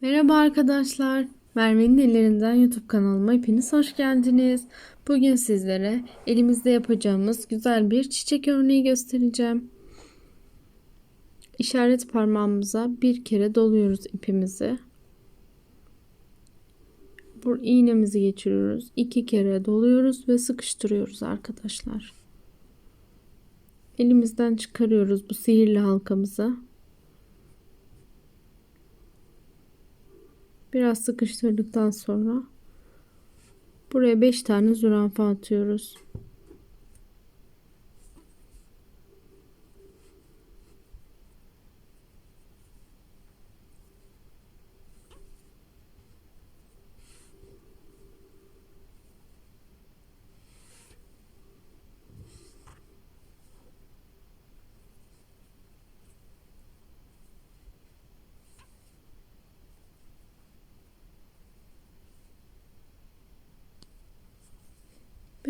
Merhaba arkadaşlar. Merve'nin ellerinden YouTube kanalıma hepiniz hoş geldiniz. Bugün sizlere elimizde yapacağımız güzel bir çiçek örneği göstereceğim. İşaret parmağımıza bir kere doluyoruz ipimizi. Bu iğnemizi geçiriyoruz. iki kere doluyoruz ve sıkıştırıyoruz arkadaşlar. Elimizden çıkarıyoruz bu sihirli halkamızı. Biraz sıkıştırdıktan sonra buraya 5 tane zürafa atıyoruz.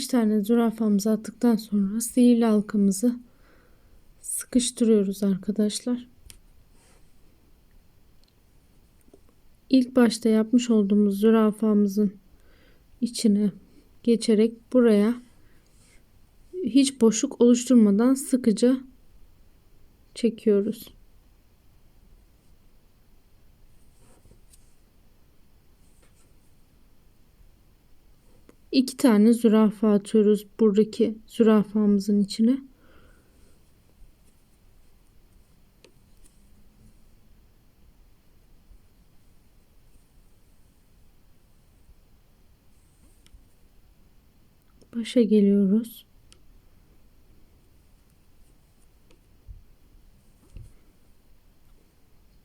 Beş tane zürafamızı attıktan sonra sihirli halkamızı sıkıştırıyoruz arkadaşlar. İlk başta yapmış olduğumuz zürafamızın içine geçerek buraya hiç boşluk oluşturmadan sıkıca çekiyoruz. İki tane zürafa atıyoruz buradaki zürafamızın içine. Başa geliyoruz.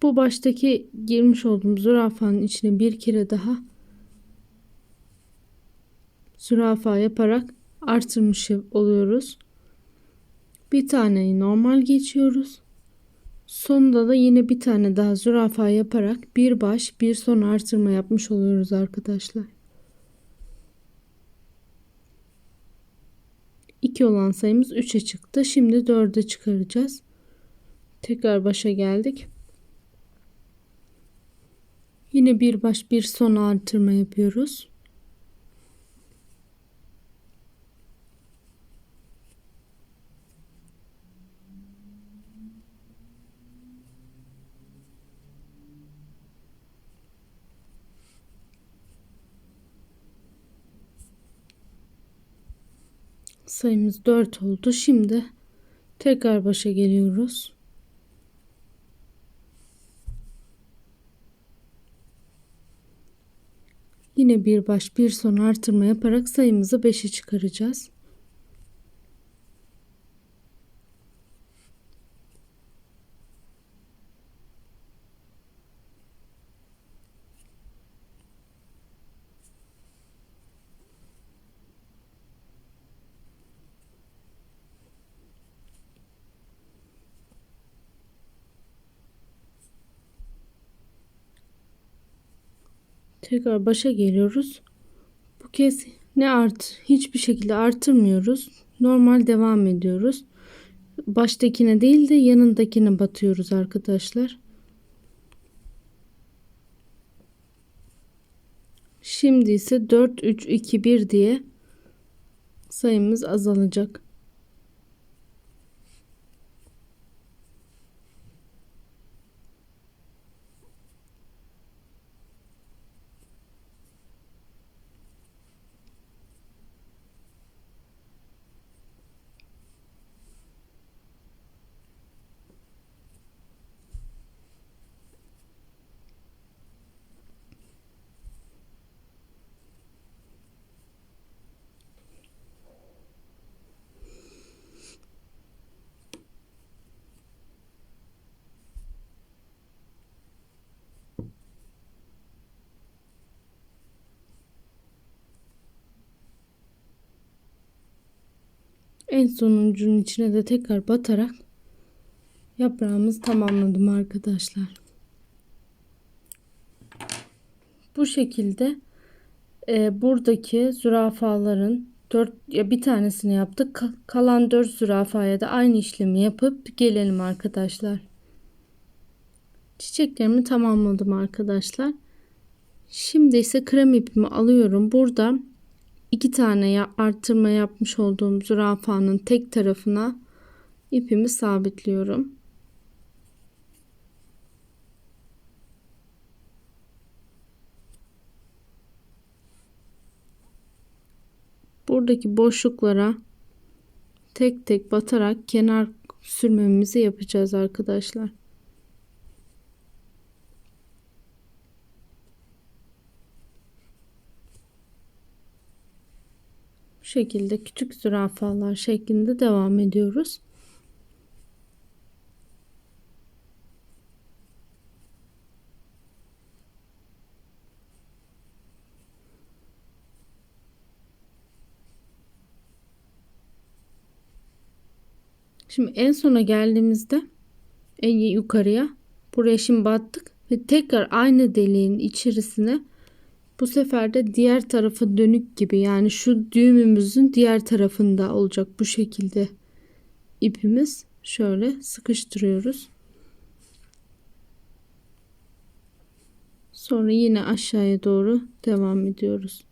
Bu baştaki girmiş olduğumuz zürafanın içine bir kere daha zürafa yaparak artırmış oluyoruz. Bir taneyi normal geçiyoruz. Sonunda da yine bir tane daha zürafa yaparak bir baş bir son artırma yapmış oluyoruz arkadaşlar. 2 olan sayımız 3'e çıktı. Şimdi 4'e çıkaracağız. Tekrar başa geldik. Yine bir baş bir son artırma yapıyoruz. Sayımız 4 oldu. Şimdi tekrar başa geliyoruz. Yine bir baş bir son artırma yaparak sayımızı 5'e çıkaracağız. Tekrar başa geliyoruz. Bu kez ne art hiçbir şekilde artırmıyoruz. Normal devam ediyoruz. Baştakine değil de yanındakine batıyoruz arkadaşlar. Şimdi ise 4 3 2 1 diye sayımız azalacak. En sonuncunun içine de tekrar batarak yaprağımızı tamamladım arkadaşlar. Bu şekilde e, buradaki zürafaların dört ya bir tanesini yaptık. Kalan dört zürafaya da aynı işlemi yapıp gelelim arkadaşlar. Çiçeklerimi tamamladım arkadaşlar. Şimdi ise krem ipimi alıyorum. Burada iki tane ya arttırma yapmış olduğum zürafanın tek tarafına ipimi sabitliyorum. Buradaki boşluklara tek tek batarak kenar sürmemizi yapacağız arkadaşlar. Şekilde küçük zürafalar şeklinde devam ediyoruz. Şimdi en sona geldiğimizde en yukarıya buraya şimdi battık ve tekrar aynı deliğin içerisine bu sefer de diğer tarafa dönük gibi yani şu düğümümüzün diğer tarafında olacak bu şekilde ipimiz şöyle sıkıştırıyoruz. Sonra yine aşağıya doğru devam ediyoruz.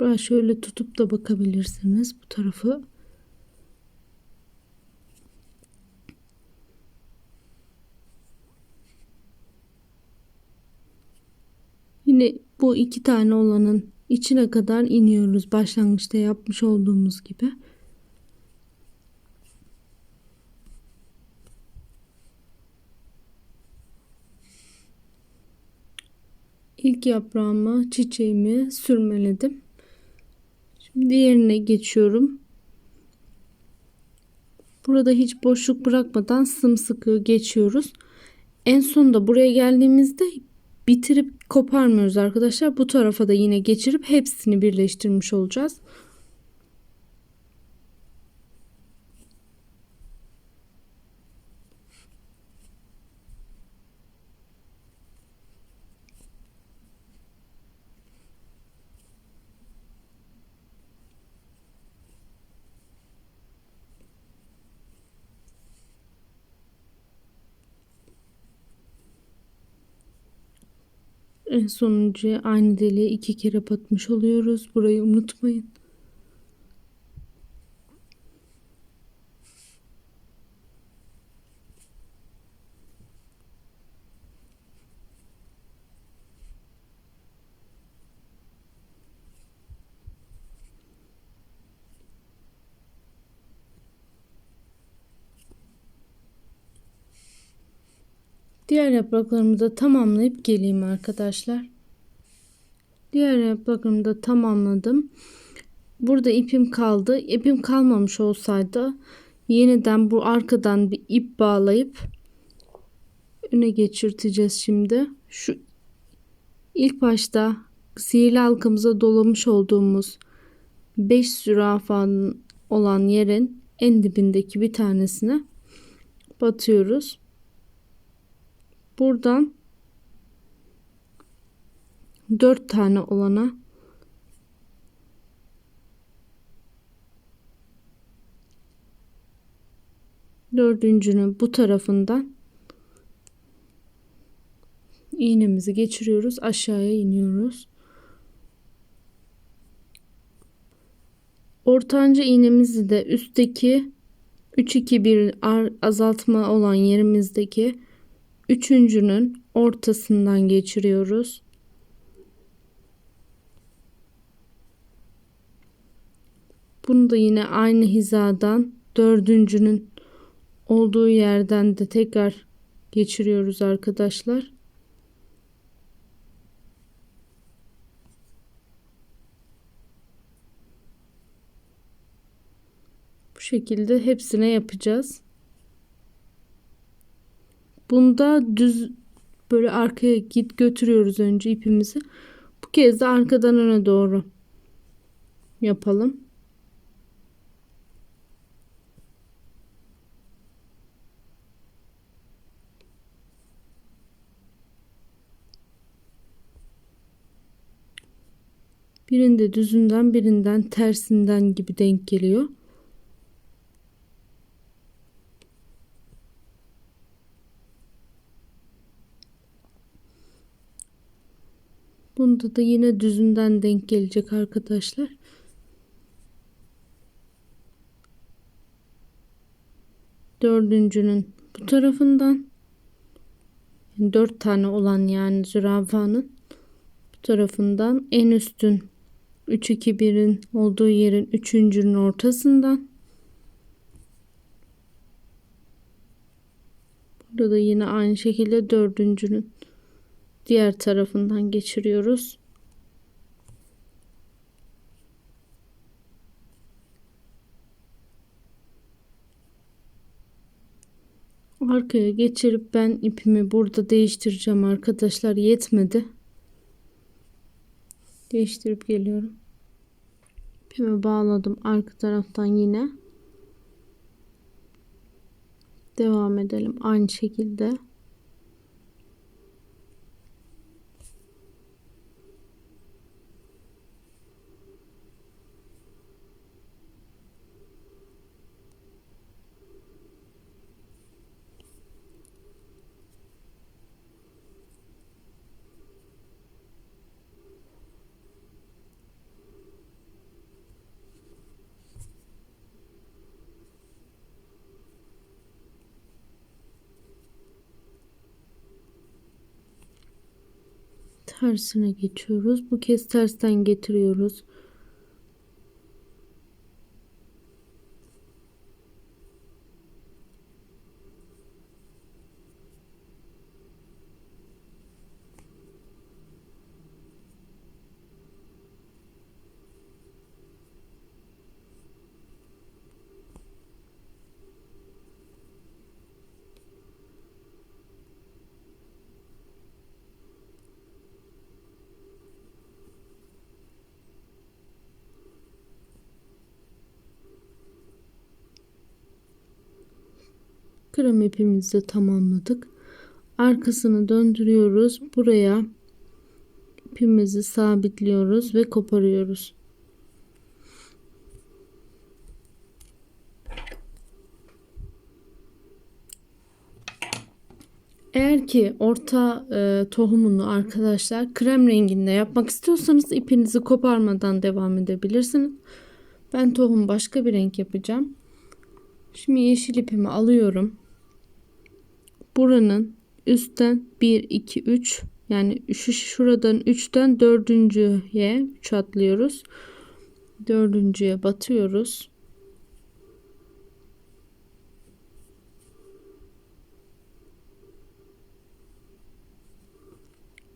Yaprağı şöyle tutup da bakabilirsiniz bu tarafı. Yine bu iki tane olanın içine kadar iniyoruz. Başlangıçta yapmış olduğumuz gibi. İlk yaprağımı, çiçeğimi sürmeledim. Şimdi diğerine geçiyorum. Burada hiç boşluk bırakmadan sımsıkı geçiyoruz. En sonunda buraya geldiğimizde bitirip koparmıyoruz arkadaşlar. Bu tarafa da yine geçirip hepsini birleştirmiş olacağız. En sonuncuya aynı deliğe iki kere batmış oluyoruz. Burayı unutmayın. Diğer yapraklarımı da tamamlayıp geleyim arkadaşlar. Diğer yapraklarımı da tamamladım. Burada ipim kaldı. İpim kalmamış olsaydı yeniden bu arkadan bir ip bağlayıp öne geçirteceğiz şimdi. Şu ilk başta sihirli halkamıza dolamış olduğumuz 5 zürafanın olan yerin en dibindeki bir tanesine batıyoruz. Buradan 4 tane olana dördüncünün bu tarafından iğnemizi geçiriyoruz aşağıya iniyoruz. Ortanca iğnemizi de üstteki 3 2 1 azaltma olan yerimizdeki üçüncünün ortasından geçiriyoruz. Bunu da yine aynı hizadan dördüncünün olduğu yerden de tekrar geçiriyoruz arkadaşlar. Bu şekilde hepsine yapacağız. Bunda düz böyle arkaya git götürüyoruz önce ipimizi. Bu kez de arkadan öne doğru yapalım. Birinde düzünden birinden tersinden gibi denk geliyor. Bunda da yine düzünden denk gelecek arkadaşlar. Dördüncünün bu tarafından. Dört tane olan yani zürafanın bu tarafından. En üstün 3 2 1'in olduğu yerin üçüncünün ortasından. Burada da yine aynı şekilde dördüncünün diğer tarafından geçiriyoruz. Arkaya geçirip ben ipimi burada değiştireceğim arkadaşlar. Yetmedi. Değiştirip geliyorum. İpimi bağladım arka taraftan yine. Devam edelim aynı şekilde. Tersine geçiyoruz. Bu kez tersten getiriyoruz. Krem ipimizi tamamladık. Arkasını döndürüyoruz. Buraya ipimizi sabitliyoruz ve koparıyoruz. Eğer ki orta e, tohumunu arkadaşlar krem renginde yapmak istiyorsanız ipinizi koparmadan devam edebilirsiniz. Ben tohum başka bir renk yapacağım. Şimdi yeşil ipimi alıyorum. Buranın üstten 1 2 3 yani şu şuradan 3'ten 4.ye 3 atlıyoruz. 4.ye batıyoruz.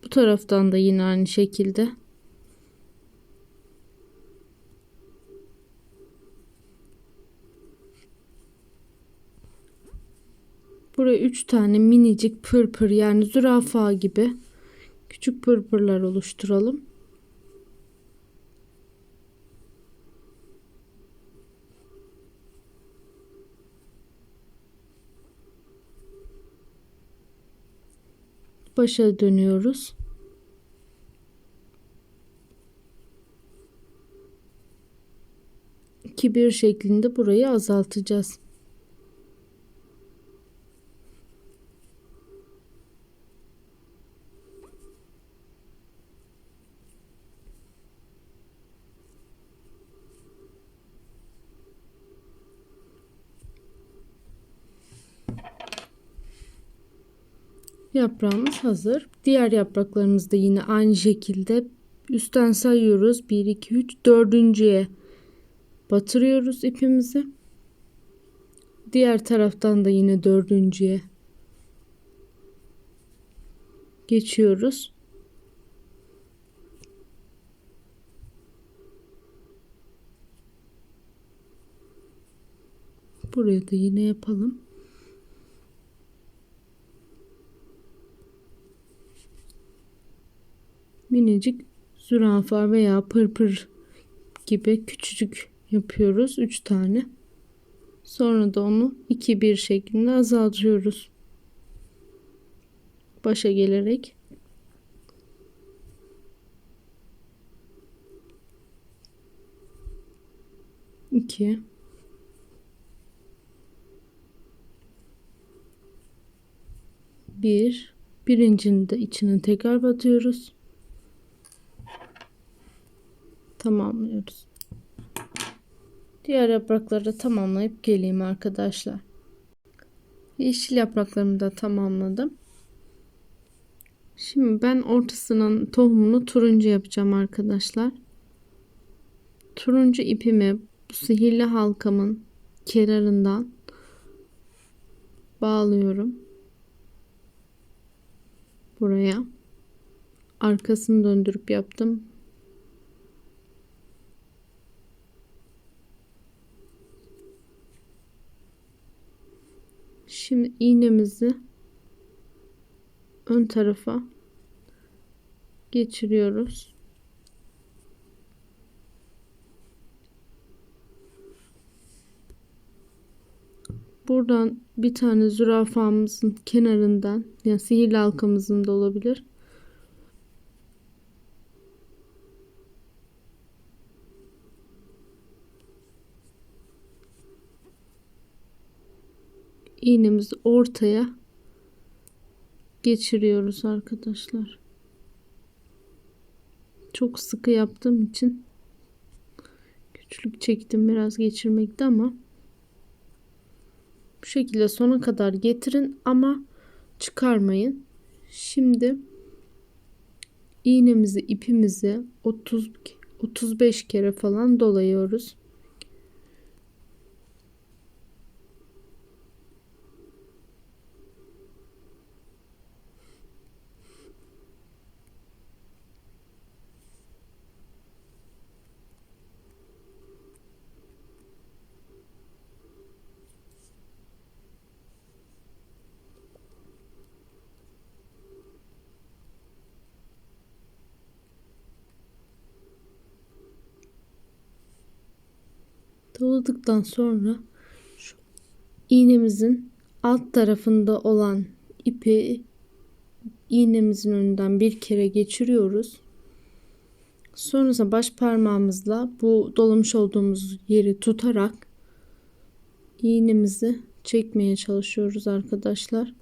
Bu taraftan da yine aynı şekilde Buraya 3 tane minicik pırpır yani zürafa gibi küçük pırpırlar oluşturalım. Başa dönüyoruz. İki bir şeklinde burayı azaltacağız. Yaprağımız hazır. Diğer yapraklarımız da yine aynı şekilde üstten sayıyoruz. 1, 2, 3, dördüncüye batırıyoruz ipimizi. Diğer taraftan da yine dördüncüye geçiyoruz. Buraya da yine yapalım. Minicik zürafa veya pırpır gibi küçücük yapıyoruz. 3 tane. Sonra da onu 2 1 şeklinde azaltıyoruz. Başa gelerek 2 1 birincinin de içine tekrar batıyoruz. Tamamlıyoruz. Diğer yaprakları da tamamlayıp geleyim arkadaşlar. Yeşil yapraklarımı da tamamladım. Şimdi ben ortasının tohumunu turuncu yapacağım arkadaşlar. Turuncu ipimi bu sihirli halkamın kenarından bağlıyorum. Buraya. Arkasını döndürüp yaptım. Şimdi iğnemizi ön tarafa geçiriyoruz. Buradan bir tane zürafamızın kenarından yani sihirli halkamızın da olabilir. İğnemizi ortaya geçiriyoruz arkadaşlar. Çok sıkı yaptığım için güçlük çektim biraz geçirmekte ama bu şekilde sona kadar getirin ama çıkarmayın. Şimdi iğnemizi ipimizi 30 35 kere falan dolayıyoruz. Doladıktan sonra şu iğnemizin alt tarafında olan ipi iğnemizin önünden bir kere geçiriyoruz. Sonrasında baş parmağımızla bu dolamış olduğumuz yeri tutarak iğnemizi çekmeye çalışıyoruz arkadaşlar.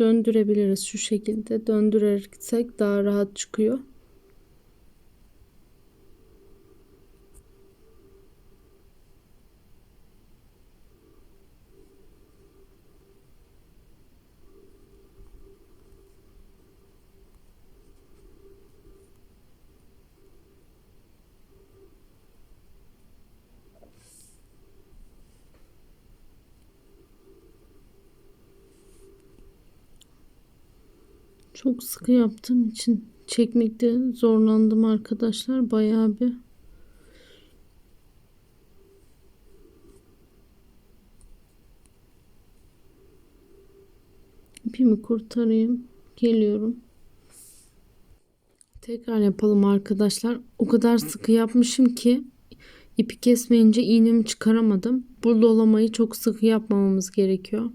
Döndürebiliriz şu şekilde döndürersek daha rahat çıkıyor. Çok sıkı yaptığım için çekmekte zorlandım arkadaşlar. Bayağı bir ipimi kurtarayım. Geliyorum. Tekrar yapalım arkadaşlar. O kadar sıkı yapmışım ki ipi kesmeyince iğnemi çıkaramadım. Bu dolamayı çok sıkı yapmamamız gerekiyor.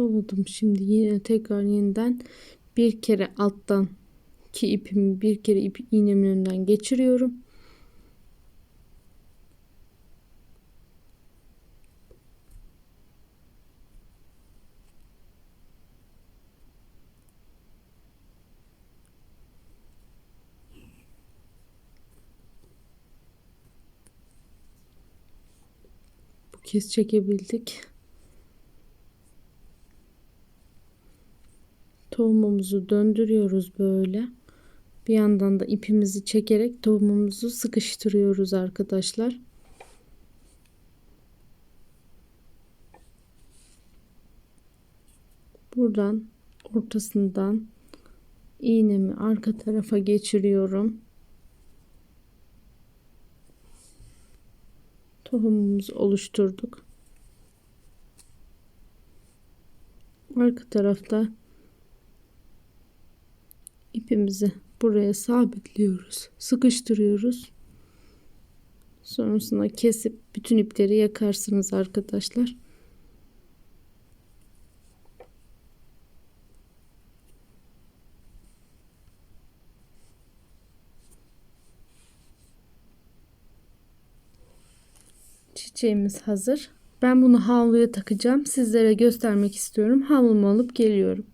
Doladım şimdi yine tekrar yeniden bir kere alttan ki ipimi bir kere ip iğnemin önünden geçiriyorum. Bu kez çekebildik tohumumuzu döndürüyoruz böyle. Bir yandan da ipimizi çekerek tohumumuzu sıkıştırıyoruz arkadaşlar. Buradan ortasından iğnemi arka tarafa geçiriyorum. Tohumumuzu oluşturduk. Arka tarafta ipimizi buraya sabitliyoruz. Sıkıştırıyoruz. Sonrasında kesip bütün ipleri yakarsınız arkadaşlar. Çiçeğimiz hazır. Ben bunu havluya takacağım. Sizlere göstermek istiyorum. Havlumu alıp geliyorum.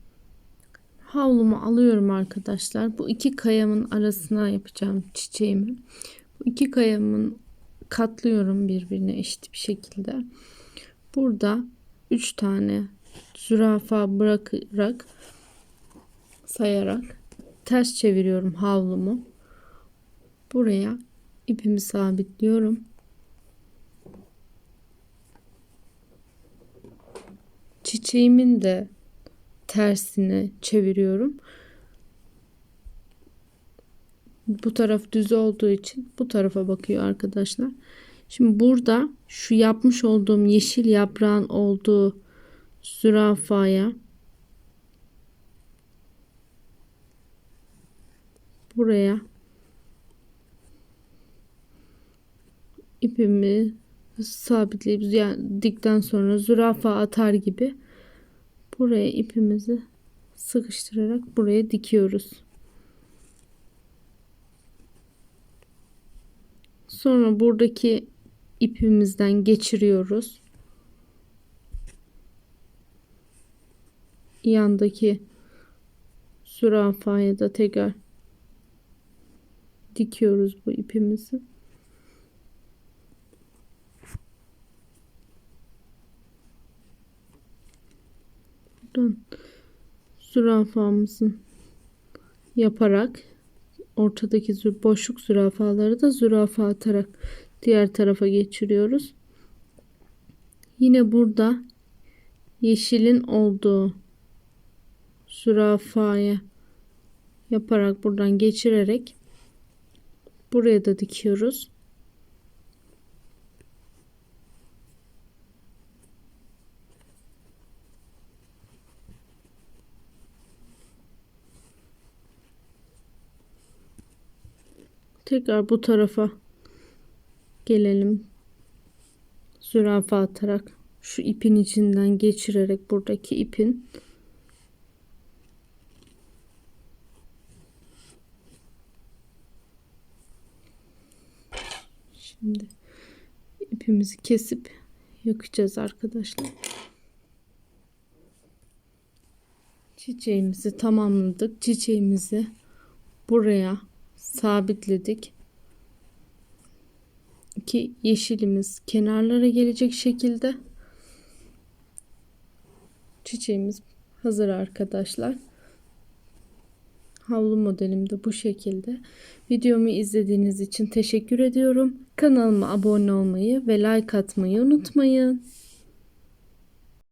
Havlumu alıyorum arkadaşlar. Bu iki kayamın arasına yapacağım çiçeğimi. Bu iki kayamın katlıyorum birbirine eşit bir şekilde. Burada 3 tane zürafa bırakarak sayarak ters çeviriyorum havlumu. Buraya ipimi sabitliyorum. Çiçeğimin de tersine çeviriyorum. Bu taraf düz olduğu için bu tarafa bakıyor arkadaşlar. Şimdi burada şu yapmış olduğum yeşil yaprağın olduğu zürafaya buraya ipimi sabitleyip dikten sonra zürafa atar gibi buraya ipimizi sıkıştırarak buraya dikiyoruz. Sonra buradaki ipimizden geçiriyoruz. Yandaki zürafaya da tekrar dikiyoruz bu ipimizi. Buradan zürafamızın yaparak ortadaki boşluk zürafaları da zürafa atarak diğer tarafa geçiriyoruz. Yine burada yeşilin olduğu zürafaya yaparak buradan geçirerek buraya da dikiyoruz. Tekrar bu tarafa gelelim. Zürafa atarak şu ipin içinden geçirerek buradaki ipin Şimdi ipimizi kesip yakacağız arkadaşlar. Çiçeğimizi tamamladık. Çiçeğimizi buraya sabitledik. Ki yeşilimiz kenarlara gelecek şekilde çiçeğimiz hazır arkadaşlar. Havlu modelim de bu şekilde. Videomu izlediğiniz için teşekkür ediyorum. Kanalıma abone olmayı ve like atmayı unutmayın.